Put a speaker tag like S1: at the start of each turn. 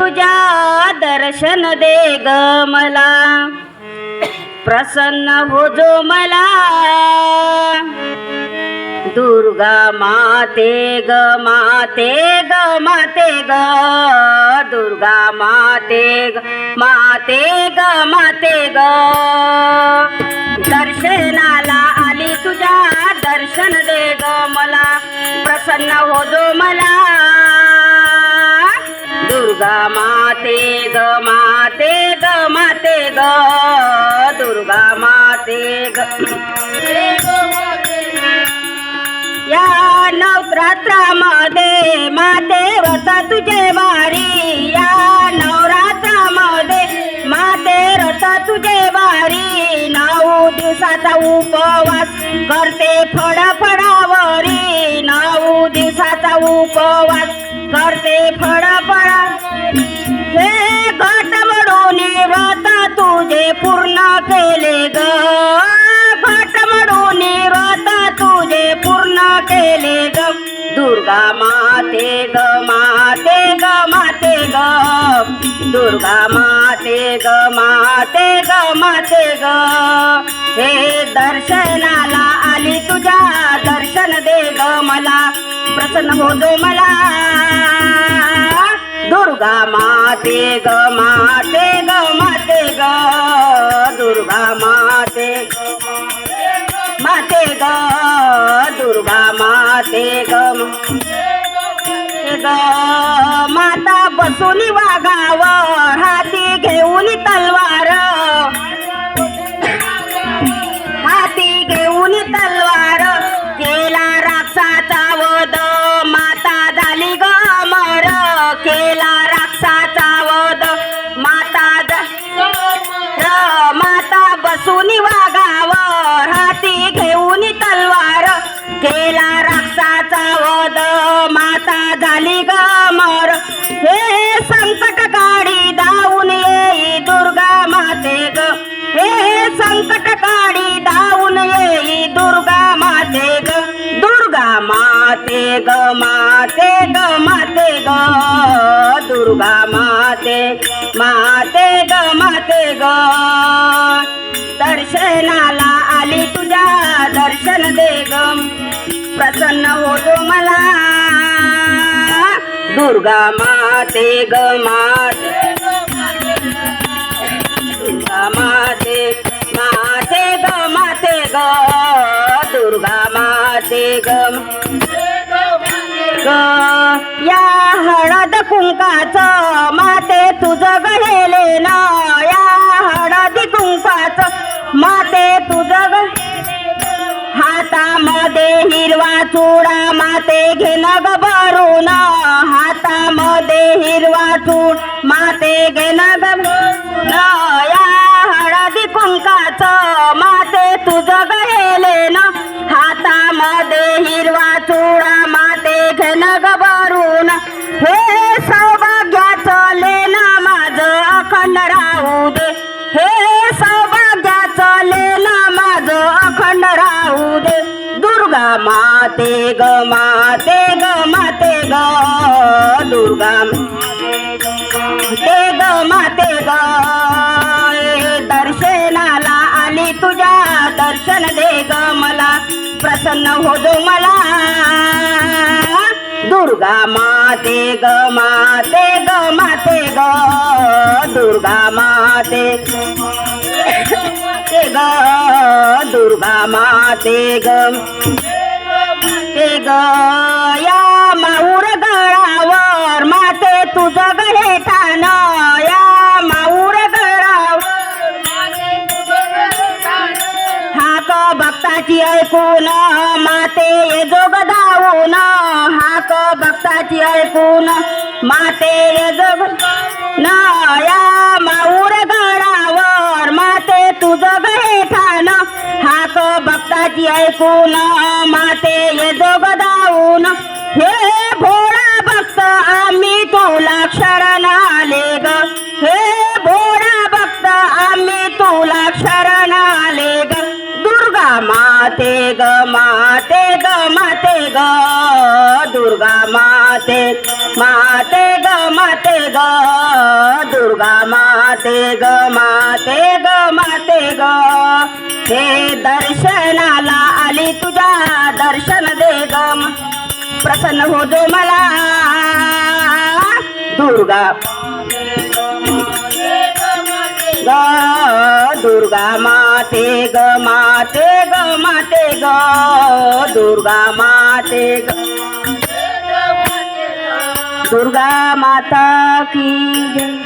S1: तुझ्या दर्शन दे ग मला. प्रसन्न हो जो मला. दुर्गा माते ग माते ग माते ग. दुर्गा माते ग माते ग माते ग. दर्शनाला आली तुझ्या दर्शन दे ग मला. प्रसन्न हो जो मला. माते ग माते ग. माते ग दुर्गा माते ग. या नवरात्रामध्ये माते व्रत तुझे वारी. या नवरात्रामध्ये माते व्रत तुझे वारी. नऊ दिवसाचा उपवास करते फळ नऊ दिवसाचा उपवास करते फडाफडा केले ग घट म्हणून व्रत तुझे पूर्ण केले ग. दुर्गा माते ग माते ग माते ग. दुर्गा माते ग माते ग माते ग. हे दर्शनाला आली तुझ्या दर्शन दे ग मला. प्रसन्न हो दो मला. दुर्गा माते ग माते ग माते ग. दुर्गा माते माते ग दुर्गा माते ग माते ग माता बसून हाती घेऊन तलवार. केला राक्षाचा वध माता झाली ग हे संकट काढी धावून येई दुर्गा माते ग. हे संकट काढी धावून येई दुर्गा माते ग. दुर्गा माते ग माते ग माते ग. दुर्गा माते माते ग माते ग. दर्शनाला आली तुझ्या दर्शन दे गम प्रसन्न होतो मला. दुर्गा माते ग माते. दुर्गा माते माते ग माते ग. दुर्गा माते ग. ग या हळद कुंकाच माते तुझं गळेले ना. या माते तुझं हातामध्ये हिरवा चुडा माते घेन ग भरून. हातामध्ये हिरवा चूड माते घेन ग माते ग माते ग माते ग दुर्गा. माते ग माते ग. दर्शनाला आली तुझ्या दर्शन दे ग मला. प्रसन्न हो दो मला. दुर्गा माते ग माते ग माते ग दुर्गा माते. ग दुर्गा माते ग. ते ग या माऊर गळावर माते तुझं गळे ठाण या माऊर गळावर हाक भक्ताची ऐकून माते ये जोग धावून. हाक भक्ताची ऐकून माते ये जोग ना तुझं गहे हात भक्ताची ऐकून माते ये जोग धावून हे भोळा भक्त आम्ही तुला शरण आले ग. हे भोळा भक्त आम्ही तुला शरण माते ग माते ग माते ग दुर्गा माते माते ग माते ग दुर्गा माते ग माते ग माते ग. हे दर्शनाला आली तुझ्या दर्शन दे ग प्रसन्न हो जो मला दुर्गा. ग दुर्गा माते ग माते ग माते ग. दुर्गा माते ग. दुर्गा माता की जय.